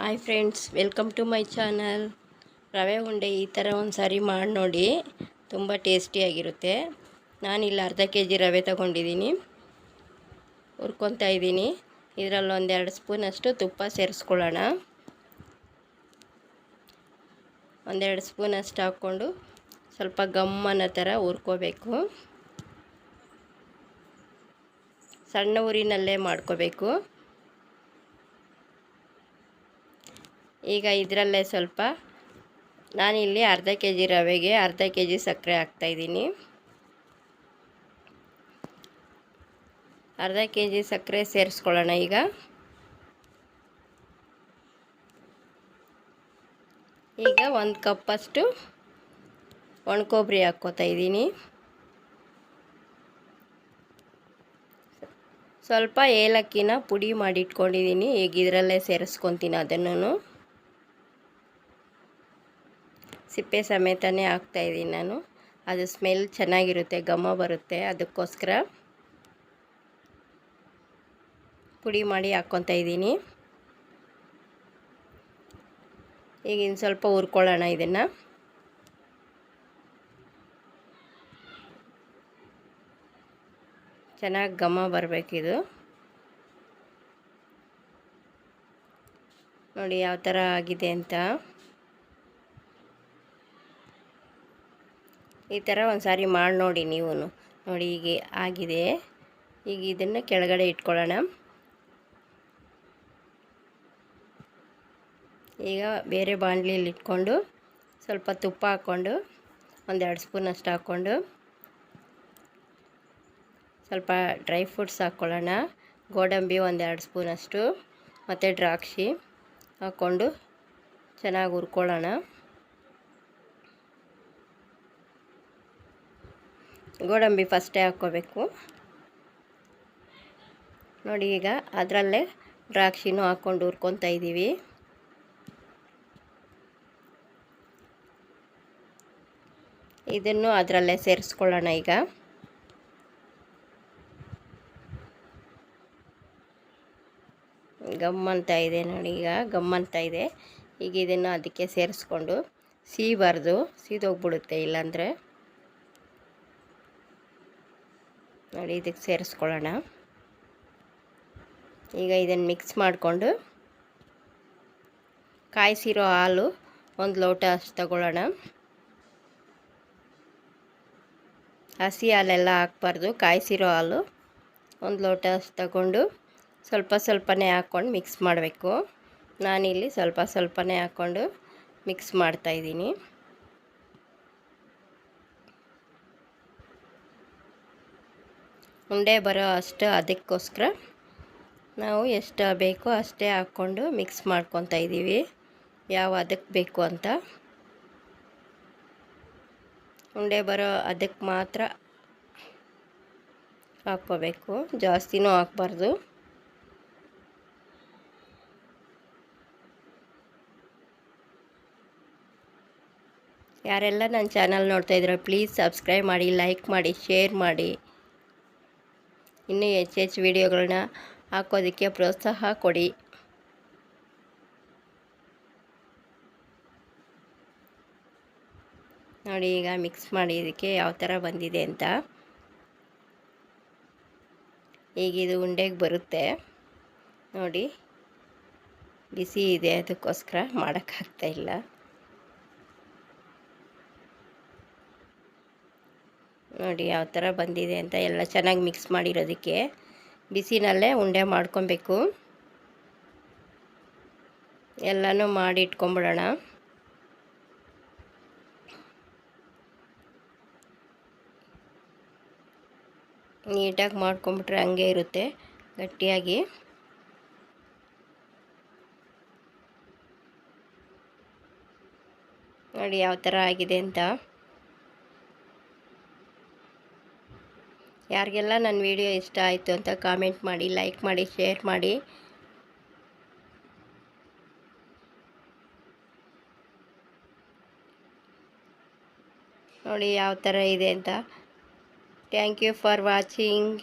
Hi friends welcome to my channel ರವೆ ಉಂಡೆ ಈ ಥರ ಒಂದು ಸಾರಿ ಮಾಡಿ ನೋಡಿ. ತುಂಬ ಟೇಸ್ಟಿಯಾಗಿರುತ್ತೆ ಇಲ್ಲಿ ಅರ್ಧ ಕೆ ಜಿ ರವೆ ತಗೊಂಡಿದ್ದೀನಿ. ಹುರ್ಕೊತಾ ಇದ್ದೀನಿ. ಇದರಲ್ಲಿ ಒಂದೆರಡು ಸ್ಪೂನಷ್ಟು ತುಪ್ಪ ಸೇರಿಸ್ಕೊಳ್ಳೋಣ. ಒಂದೆರಡು ಸ್ಪೂನಷ್ಟು ಹಾಕ್ಕೊಂಡು ಸ್ವಲ್ಪ ಗಮ್ಮನ ಥರ ಹುರ್ಕೋಬೇಕು. ಸಣ್ಣ ಊರಿನಲ್ಲೇ ಮಾಡ್ಕೋಬೇಕು. ಈಗ ಇದರಲ್ಲೇ ಸ್ವಲ್ಪ. ನಾನಿಲ್ಲಿ ಅರ್ಧ ಕೆ ಜಿ ರವೆಗೆ ಅರ್ಧ ಕೆ ಜಿ ಸಕ್ಕರೆ ಹಾಕ್ತಾಯಿದ್ದೀನಿ ಅರ್ಧ ಕೆ ಜಿ ಸಕ್ಕರೆ ಸೇರಿಸ್ಕೊಳ್ಳೋಣ ಈಗ. ಈಗ ಒಂದು ಕಪ್ಪಷ್ಟು ಒಣಕೊಬ್ಬರಿ ಹಾಕ್ಕೋತಾ ಇದ್ದೀನಿ. ಸ್ವಲ್ಪ ಏಲಕ್ಕಿನ ಪುಡಿ ಮಾಡಿಟ್ಕೊಂಡಿದ್ದೀನಿ. ಈಗ ಇದರಲ್ಲೇ ಸೇರಿಸ್ಕೊತೀನಿ ಅದನ್ನು ಸಿಪ್ಪೆ ಸಮೇತನೇ ಹಾಕ್ತಾಯಿದ್ದೀನಿ ನಾನು. ಅದು ಸ್ಮೆಲ್ ಚೆನ್ನಾಗಿರುತ್ತೆ, ಘಮ ಬರುತ್ತೆ. ಅದಕ್ಕೋಸ್ಕರ ಪುಡಿ ಮಾಡಿ ಹಾಕ್ಕೊತಾ ಇದ್ದೀನಿ. ಈಗ ಇನ್ನು ಸ್ವಲ್ಪ ಹುರ್ಕೊಳ್ಳೋಣ ಇದನ್ನು. ಚೆನ್ನಾಗಿ ಘಮ ಬರಬೇಕಿದು ನೋಡಿ ಯಾವ ಥರ ಆಗಿದೆ ಅಂತ. ಈ ಥರ ಒಂದು ಸಾರಿ ಮಾಡಿ ನೋಡಿ ನೀವು ನೋಡಿ ಈಗ ಆಗಿದೆ. ಈಗ ಇದನ್ನು ಕೆಳಗಡೆ ಇಟ್ಕೊಳ್ಳೋಣ. ಈಗ ಬೇರೆ ಬಾಣಲಿಯಲ್ಲಿ ಇಟ್ಕೊಂಡು ಸ್ವಲ್ಪ ತುಪ್ಪ ಹಾಕ್ಕೊಂಡು ಒಂದೆರಡು ಸ್ಪೂನ್ ಅಷ್ಟು ಹಾಕ್ಕೊಂಡು ಸ್ವಲ್ಪ ಡ್ರೈ ಫ್ರೂಟ್ಸ್ ಹಾಕ್ಕೊಳ್ಳೋಣ. ಗೋಡಂಬಿ ಒಂದೆರಡು ಸ್ಪೂನಷ್ಟು, ಮತ್ತು ದ್ರಾಕ್ಷಿ ಹಾಕ್ಕೊಂಡು ಚೆನ್ನಾಗಿ ಹುರ್ಕೊಳ್ಳೋಣ. ಗೋಡಂಬಿ ಫಸ್ಟೇ ಹಾಕ್ಕೋಬೇಕು. ನೋಡಿ ಈಗ ಅದರಲ್ಲೇ ದ್ರಾಕ್ಷಿನೂ ಹಾಕ್ಕೊಂಡು ಹುರ್ಕೊತಾ ಇದ್ದೀವಿ. ಇದನ್ನು ಅದರಲ್ಲೇ ಸೇರಿಸ್ಕೊಳ್ಳೋಣ ಈಗ. ಗಮ್ಮಂತ ಇದೆ ನೋಡಿ ಈಗ, ಗಮ್ಮಂತ ಇದೆ. ಈಗ ಇದನ್ನು ಅದಕ್ಕೆ ಸೇರಿಸ್ಕೊಂಡು ಸೀಬಾರ್ದು, ಸೀದೋಗ್ಬಿಡುತ್ತೆ ಇಲ್ಲಾಂದರೆ. ನೋಡಿ, ಇದಕ್ಕೆ ಸೇರಿಸ್ಕೊಳ್ಳೋಣ. ಈಗ ಇದನ್ನು ಮಿಕ್ಸ್ ಮಾಡಿಕೊಂಡು ಕಾಯಿಸಿರೋ ಹಾಲು ಒಂದು ಲೋಟ ಅಷ್ಟು ತಗೊಳ್ಳೋಣ. ಹಸಿ ಹಾಲೆಲ್ಲ ಹಾಕ್ಬಾರ್ದು, ಕಾಯಿಸಿರೋ ಹಾಲು ಒಂದು ಲೋಟ ಅಷ್ಟು ತಗೊಂಡು ಸ್ವಲ್ಪ ಸ್ವಲ್ಪನೇ ಹಾಕ್ಕೊಂಡು ಮಿಕ್ಸ್ ಮಾಡಬೇಕು. ನಾನಿಲ್ಲಿ ಸ್ವಲ್ಪ ಸ್ವಲ್ಪನೇ ಹಾಕ್ಕೊಂಡು ಮಿಕ್ಸ್ ಮಾಡ್ತಾಯಿದ್ದೀನಿ ಉಂಡೆ ಬರೋ ಅಷ್ಟು ಅದಕ್ಕೋಸ್ಕರ ನಾವು ಎಷ್ಟು ಬೇಕೋ ಅಷ್ಟೇ ಹಾಕ್ಕೊಂಡು ಮಿಕ್ಸ್ ಮಾಡ್ಕೊತಾ ಇದ್ದೀವಿ. ಯಾವ ಅದಕ್ಕೆ ಬೇಕು ಅಂತ. ಉಂಡೆ ಬರೋ ಅದಕ್ಕೆ ಮಾತ್ರ ಹಾಕ್ಕೋಬೇಕು. ಜಾಸ್ತಿನೂ ಹಾಕ್ಬಾರ್ದು. ಯಾರೆಲ್ಲ ನನ್ನ ಚಾನಲ್ ನೋಡ್ತಾಯಿದ್ರೆ ಪ್ಲೀಸ್ ಸಬ್ಸ್ಕ್ರೈಬ್ ಮಾಡಿ, ಲೈಕ್ ಮಾಡಿ, ಶೇರ್ ಮಾಡಿ. ಇನ್ನೂ ಹೆಚ್ಚು ಹೆಚ್ಚು ವೀಡಿಯೋಗಳನ್ನ ಹಾಕೋದಕ್ಕೆ ಪ್ರೋತ್ಸಾಹ ಕೊಡಿ. ನೋಡಿ ಈಗ ಮಿಕ್ಸ್ ಮಾಡಿ ಇದಕ್ಕೆ ಯಾವ ಥರ ಬಂದಿದೆ ಅಂತ. ಈಗ ಇದು ಉಂಡೆಗೆ ಬರುತ್ತೆ. ನೋಡಿ ಬಿಸಿ ಇದೆ, ಅದಕ್ಕೋಸ್ಕರ ಮಾಡೋಕ್ಕಾಗ್ತಾಯಿಲ್ಲ ನೋಡಿ ಯಾವ ಥರ ಬಂದಿದೆ ಅಂತ ಎಲ್ಲ ಚೆನ್ನಾಗಿ ಮಿಕ್ಸ್ ಮಾಡಿರೋದಕ್ಕೆ. ಬಿಸಿನಲ್ಲೇ ಉಂಡೆ ಮಾಡ್ಕೊಬೇಕು. ಎಲ್ಲನೂ ಮಾಡಿ ಇಟ್ಕೊಂಬಿಡೋಣ. ನೀಟಾಗಿ ಮಾಡ್ಕೊಂಬಿಟ್ರೆ ಹಂಗೆ ಇರುತ್ತೆ ಗಟ್ಟಿಯಾಗಿ. ನೋಡಿ ಯಾವ ಥರ ಆಗಿದೆ ಅಂತ. ಯಾರಿಗೆಲ್ಲ ನನ್ನ ವಿಡಿಯೋ ಇಷ್ಟ ಆಯಿತು ಅಂತ ಕಾಮೆಂಟ್ ಮಾಡಿ, ಲೈಕ್ ಮಾಡಿ, ಶೇರ್ ಮಾಡಿ. ನೋಡಿ ಯಾವ ಥರ ಇದೆ ಅಂತ. Thank you for watching